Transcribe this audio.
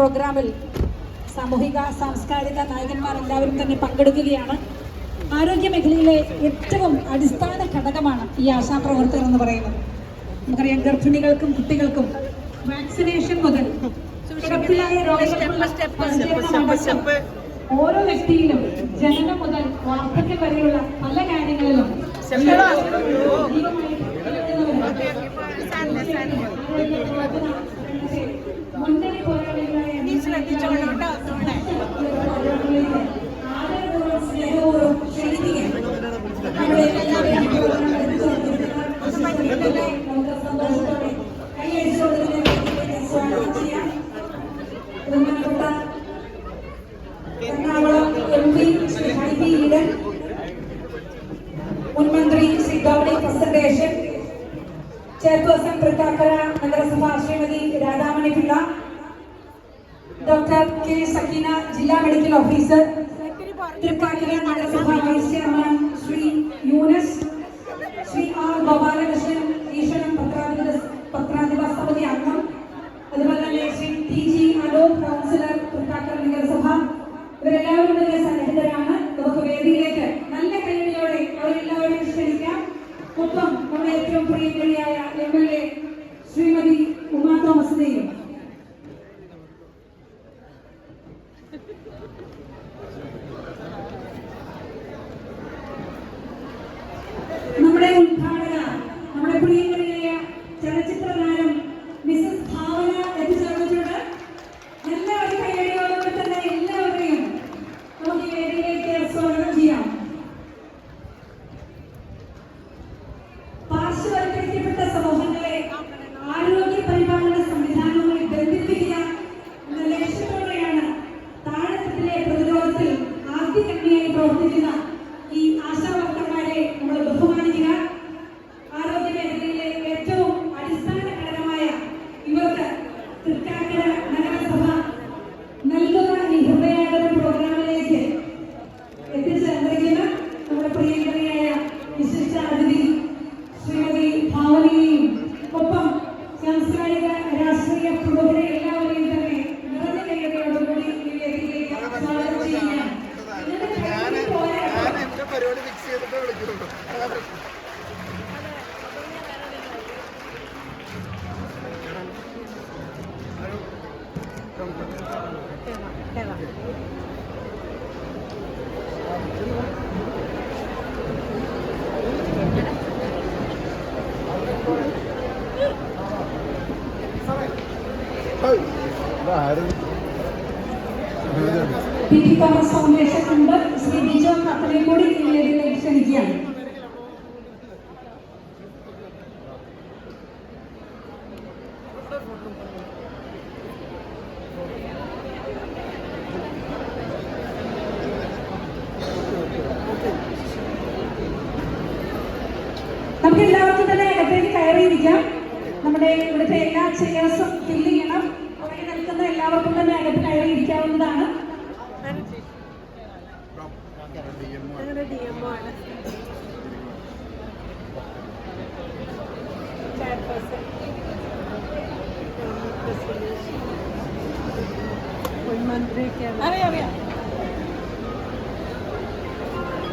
പ്രോഗ്രാമിൽ സാമൂഹിക സാംസ്കാരിക നായകന്മാർ എല്ലാവരും തന്നെ പങ്കെടുക്കുകയാണ്. ആരോഗ്യ മേഖലയിലെ ഏറ്റവും അടിസ്ഥാന ഘടകമാണ് ഈ ആശാപ്രവർത്തകർ എന്ന് പറയുന്നത്. നമുക്കറിയാം ഗർഭിണികൾക്കും കുട്ടികൾക്കും വാക്സിനേഷൻ മുതൽ ഓരോ വ്യക്തിയിലും ജനനം മുതൽ വാർദ്ധക്യം വരെയുള്ള പല കാര്യങ്ങളിലും ചെയർപേഴ്സൺ തൃക്കാക്കര നഗരസഭ ശ്രീമതി രാധാമണി പിള്ള ഡോക്ടർ കെ സക്കീന ജില്ലാ മെഡിക്കൽ ഓഫീസർ തൃക്കാക്കര നഗരസഭ vice chairman Shri Yunus Shri R Gopalakrishnan Eswaran പത്രാധിപ പത്രാധിപ സമിതി അംഗം അതുപോലെ തന്നെ Shri T G Alok councillor Thrikkakara നഗരസഭ ഇവരെല്ലാവരും തന്നെ ചലച്ചിത്ര താരം മിസസ് ഭാവന എത്തിച്ചേർന്നിട്ടുണ്ട് എല്ലാവരും കൈയടിയോടെ തന്നെ എല്ലാവരെയും നമുക്ക് ഈ വേദിയിലേക്ക് സ്വാഗതം ചെയ്യാം. പാർശ്വവൽക്കരിക്കപ്പെട്ട സമൂഹങ്ങളെ ആരോഗ്യ പരിപാലന സംവിധാനവുമായി ബന്ധിപ്പിക്കുക എന്ന ലക്ഷ്യത്തോടെയാണ് താഴെത്തട്ടിലെ പ്രതിരോധത്തിൽ ആദ്യകണ്ണിയായി പ്രവർത്തിക്കുന്ന ഭാവനയെയും ഒപ്പം സാംസ്കാരിക രാഷ്ട്രീയ പ്രമുഖരെ എല്ലാവരെയും തന്നെ നിറഞ്ഞ കൈകളോടുകൂടി ഈ വേദിയിലേക്ക് സ്വാഗതം എന്റെ പരിപാടി ഫിക്സ് ചെയ്തിട്ട് വിളിക്കുന്നുള്ളൂ ആരും? P T Thomas foundation member Shri Bijo കപ്പലെ കൂടി വേദിയിലേക്ക് ക്ഷണിക്കുകയാണ്. നമുക്ക് എല്ലാവർക്കും തന്നെ അകത്തേക്ക് കയറിയിരിക്കാം. നമ്മുടെ ഇവിടുത്തെ എല്ലാ ചെയർസും ഫില്ല് ചെയ്യണം. എല്ലാവർക്കും തന്നെ അകത്ത് കയറി ഇരിക്കാവുന്നതാണ് അറിയാം അറിയാം.